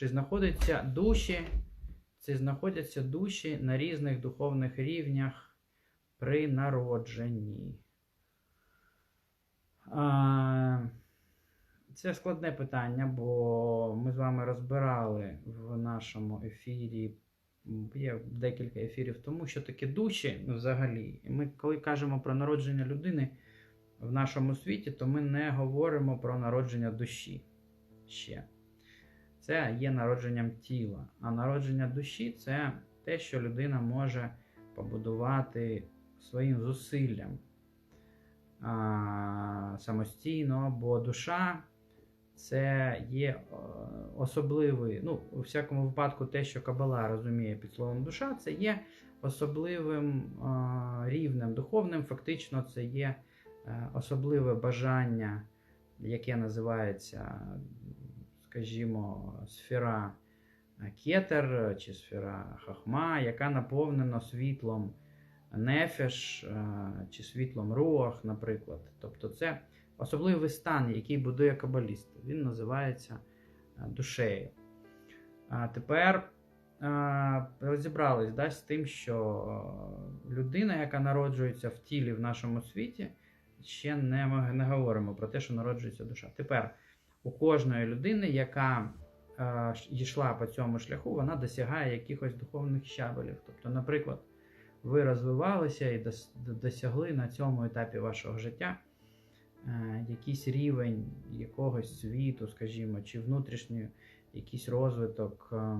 чи знаходяться душі, чи знаходяться душі на різних духовних рівнях при народженні. Це складне питання, бо ми з вами розбирали в нашому ефірі. Є декілька ефірів тому, що таке душі взагалі. І ми, коли кажемо про народження людини в нашому світі, то ми не говоримо про народження душі ще. Це є народженням тіла. А народження душі це те, що людина може побудувати своїм зусиллям а, самостійно, бо душа це є е, особливий, ну, у всякому випадку, те, що Кабала розуміє під словом душа, це є особливим е, рівнем духовним. Фактично, це є е, особливе бажання, яке називається, скажімо, сфера кетер чи сфера хахма, яка наповнена світлом нефеш е, чи світлом руах, наприклад. Тобто це особливий стан, який будує кабаліст. Він називається е, душею. А тепер е, розібрались да, з тим, що е, людина, яка народжується в тілі в нашому світі, ще не, не говоримо про те, що народжується душа. Тепер у кожної людини, яка е, йшла по цьому шляху, вона досягає якихось духовних щабелів. Тобто, наприклад, ви розвивалися і досягли на цьому етапі вашого життя е, якийсь рівень якогось світу, скажімо, чи внутрішній якийсь розвиток е,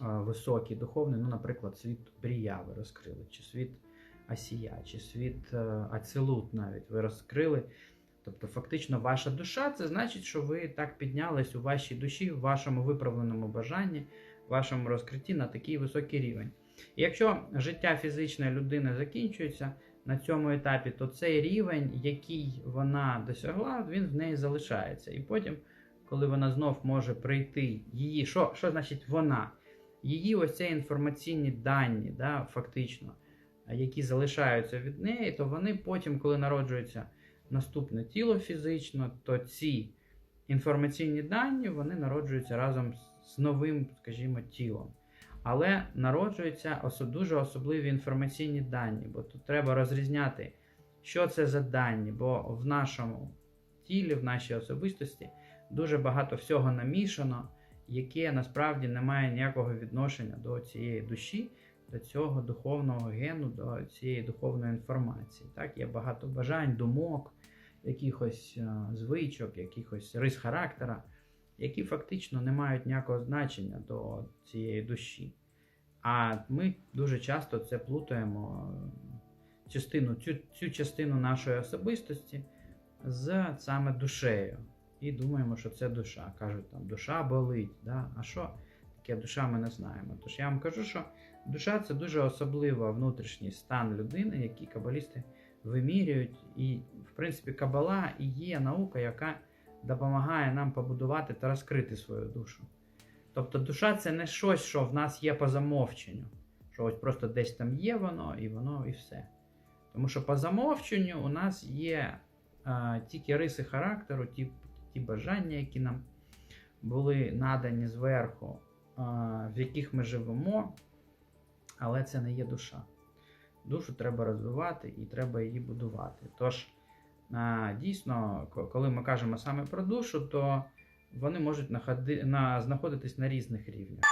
високий, духовний, ну, наприклад, світ Брія ви розкрили, чи світ Асія, чи світ Ацелут навіть ви розкрили. Тобто, фактично, ваша душа це значить, що ви так піднялись у вашій душі, в вашому виправленому бажанні, в вашому розкритті на такий високий рівень. І якщо життя фізичної людини закінчується на цьому етапі, то цей рівень, який вона досягла, він в неї залишається. І потім, коли вона знов може прийти, її, що, що значить вона? Її ось ці інформаційні дані, да, фактично, які залишаються від неї, то вони потім, коли народжується наступне тіло фізично, то ці інформаційні дані вони народжуються разом з новим, скажімо, тілом. Але народжуються дуже особливі інформаційні дані, бо тут треба розрізняти, що це за дані, бо в нашому тілі, в нашій особистості дуже багато всього намішано, яке насправді не має ніякого відношення до цієї душі, до цього духовного гену, до цієї духовної інформації. Так, є багато бажань, думок, якихось е, звичок, якихось рис характера, які фактично не мають ніякого значення до цієї душі. А ми дуже часто це плутаємо е, частину, цю, цю частину нашої особистості з саме душею. І думаємо, що це душа. Кажуть, там душа болить. Да? А що таке душа, ми не знаємо. Тож я вам кажу, що душа це дуже особливий внутрішній стан людини, який кабалісти вимірюють. І, в принципі, кабала і є наука, яка допомагає нам побудувати та розкрити свою душу. Тобто душа це не щось, що в нас є по замовченню. Що ось просто десь там є воно, і воно і все. Тому що по замовченню у нас є е, тільки риси характеру, ті, ті бажання, які нам були надані зверху, е, в яких ми живемо, але це не є душа. Душу треба розвивати і треба її будувати. Тож, дійсно, коли ми кажемо саме про душу, то вони можуть находи- на, знаходитись на різних рівнях.